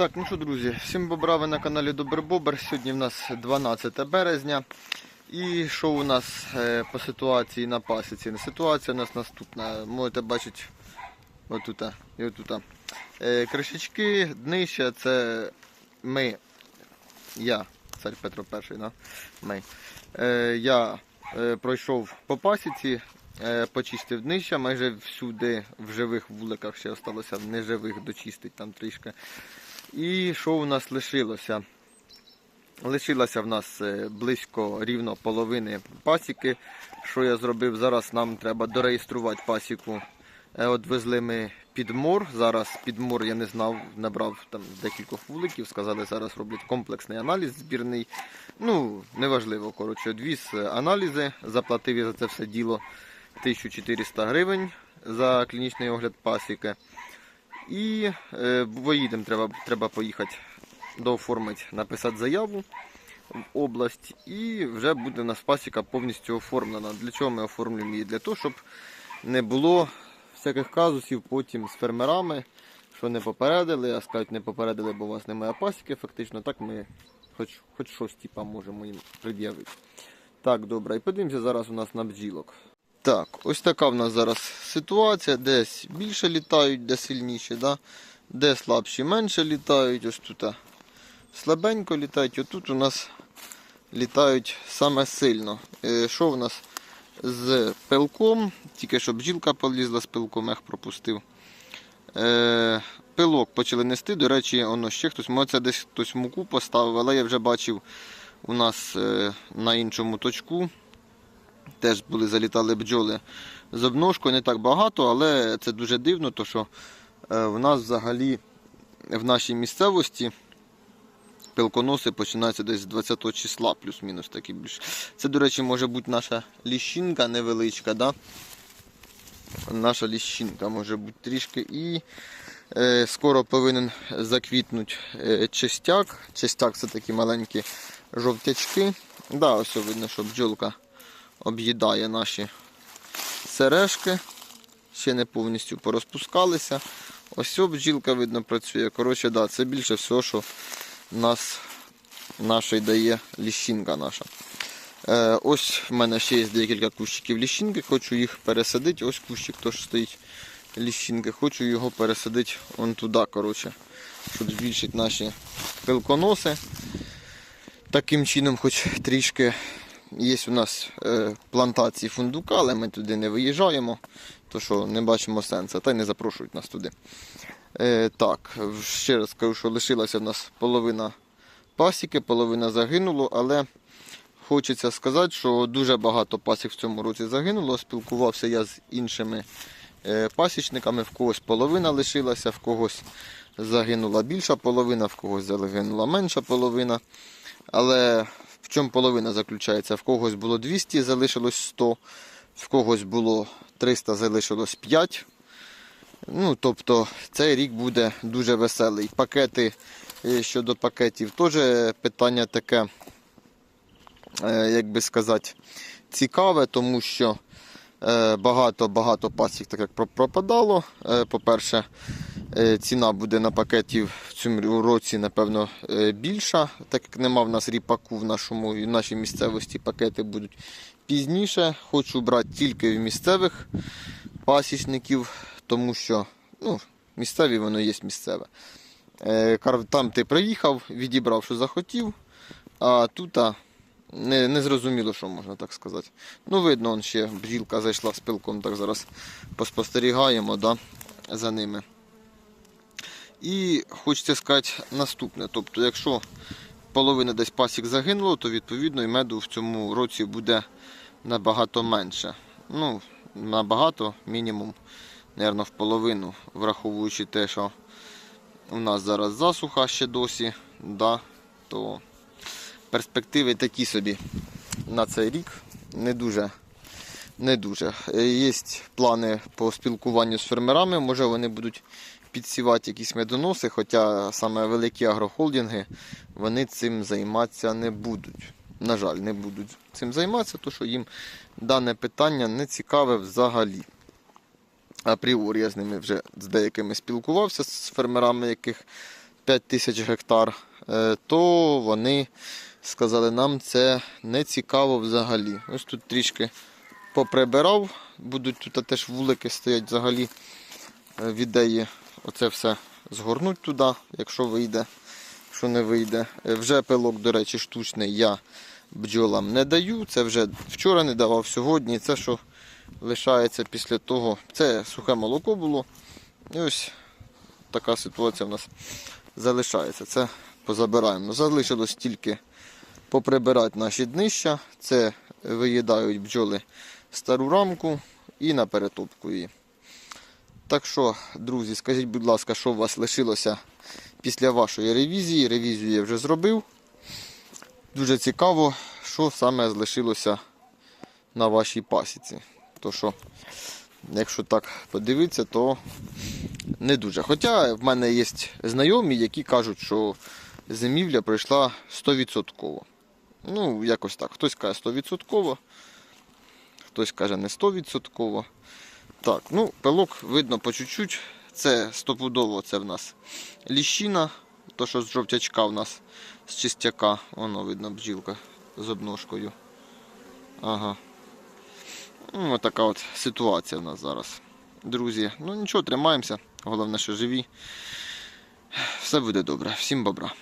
Так, ну що, друзі, всім бобра, ви на каналі Добрий Бобр. Сьогодні в нас 12 березня. І що у нас е, по ситуації на пасіці? Ситуація у нас наступна. Можете бачити отут і отут. Е, кришечки, днище, це ми, я, цар Петро І, да? ми. Е, я пройшов по пасіці, почистив днища, майже всюди в живих вуликах ще залишилося, неживих дочистить там трішки. І що у нас лишилося? Лишилося в нас е, близько рівно половини пасіки. Що я зробив? Зараз нам треба дореєструвати пасіку. Е, От везли ми підмор. Зараз підмор я не знав, набрав там декількох вуликів. Сказали, зараз роблять комплексний аналіз збірний. Ну, неважливо, коротше, відвіз е, аналізи, заплатив я за це все діло 1400 гривень за клінічний огляд пасіки. І е, поїдемо, треба, треба поїхати дооформити, написати заяву в область, і вже буде у нас пасіка повністю оформлена. Для чого ми оформлюємо її? Для того, щоб не було всяких казусів потім з фермерами, що не попередили, а скажуть, не попередили, бо у вас немає пасіки. Фактично, так ми хоч, хоч щось типа, можемо їм пред'явити. Так, добре, і подивимося зараз у нас на бджілок. Так, ось така в нас зараз ситуація. Десь більше літають, де сильніше, да? де слабші менше літають. Ось тут слабенько літають, отут у нас літають саме сильно. Е, Що в нас з пилком? Тільки що бджілка полізла з пилком, ех пропустив. Е, Пилок почали нести. До речі, воно ще хтось, може це десь хтось муку поставив, але я вже бачив у нас е, на іншому точку. Теж були залітали бджоли з обножкою, не так багато, але це дуже дивно, то що е, в нас взагалі в нашій місцевості пилконоси починаються десь з 20 числа, плюс-мінус такі більш. Це, до речі, може бути наша ліщинка невеличка, да? наша ліщинка може бути трішки. І е, скоро повинен заквітнути е, чистяк. Чистяк це такі маленькі жовтячки. Да, ось видно, що бджолка об'їдає наші сережки. Ще не повністю порозпускалися. Ось бджілка, видно, працює. Коротше, да, це більше всього, що нас нашої дає ліщинка наша. Е, ось в мене ще є декілька кущиків ліщинки, хочу їх пересадити. Ось кущик теж стоїть ліщинки. Хочу його пересадити он туди, коротше, щоб збільшити наші пилконоси. Таким чином, хоч трішки є у нас е, плантації фундука, але ми туди не виїжджаємо, то що не бачимо сенсу, та й не запрошують нас туди. Е, так, ще раз скажу, що лишилася в нас половина пасіки, половина загинуло, але хочеться сказати, що дуже багато пасік в цьому році загинуло. Спілкувався я з іншими е, пасічниками, в когось половина лишилася, в когось загинула більша половина, в когось загинула менша половина. Але в чому половина заключається? В когось було 200, залишилось 100, в когось було 300, залишилось 5. Ну, тобто цей рік буде дуже веселий. Пакети е, щодо пакетів теж питання таке, е, як би сказати, цікаве, тому що багато-багато пасік так як пропадало. Е, По-перше, е, ціна буде на пакетів в цьому році, напевно, е, більша, так як нема в нас ріпаку в нашому, в нашій місцевості, пакети будуть пізніше. Хочу брати тільки в місцевих пасічників, тому що ну, місцеві воно є місцеве. Е, Там ти приїхав, відібрав, що захотів, а тут не, не зрозуміло, що можна так сказати. Ну, видно, он ще бджілка зайшла з пилком, так зараз поспостерігаємо да, за ними. І хочеться сказати наступне. Тобто, якщо половина десь пасік загинуло, то відповідно і меду в цьому році буде набагато менше. Ну, набагато, мінімум, мабуть, в половину, враховуючи те, що у нас зараз засуха ще досі, да, то перспективи такі собі на цей рік не дуже. Не дуже. Є плани по спілкуванню з фермерами, може вони будуть підсівати якісь медоноси, хоча саме великі агрохолдинги вони цим займатися не будуть. На жаль, не будуть цим займатися, тому що їм дане питання не цікаве взагалі. Апріорі я з ними вже з деякими спілкувався, з фермерами, яких 5 тисяч гектар, е, то вони сказали, нам це не цікаво взагалі. Ось тут трішки поприбирав, будуть тут теж вулики стоять взагалі е, в ідеї оце все згорнуть туди, якщо вийде, якщо не вийде. Е, Вже пилок, до речі, штучний я бджолам не даю. Це вже вчора не давав сьогодні. Це що лишається після того. Це сухе молоко було. І ось така ситуація в нас залишається. Це позабираємо. Ну, Залишилось тільки поприбирати наші днища. Це виїдають бджоли стару рамку і на перетопку її. Так що, друзі, скажіть, будь ласка, що у вас лишилося після вашої ревізії. Ревізію я вже зробив. Дуже цікаво, що саме залишилося на вашій пасіці. То що, якщо так подивитися, то не дуже. Хоча в мене є знайомі, які кажуть, що зимівля пройшла 100%. Ну, якось так. Хтось каже 100%, хтось каже не 100%. Так, ну, пилок видно по чуть-чуть. Це стопудово, це в нас ліщина, то що з жовтячка в нас з чистяка. Воно видно бджілка з обножкою. Ага. Ну, така от ситуація в нас зараз. Друзі, ну нічого, тримаємося. Головне, що живі. Все буде добре. Всім бобра.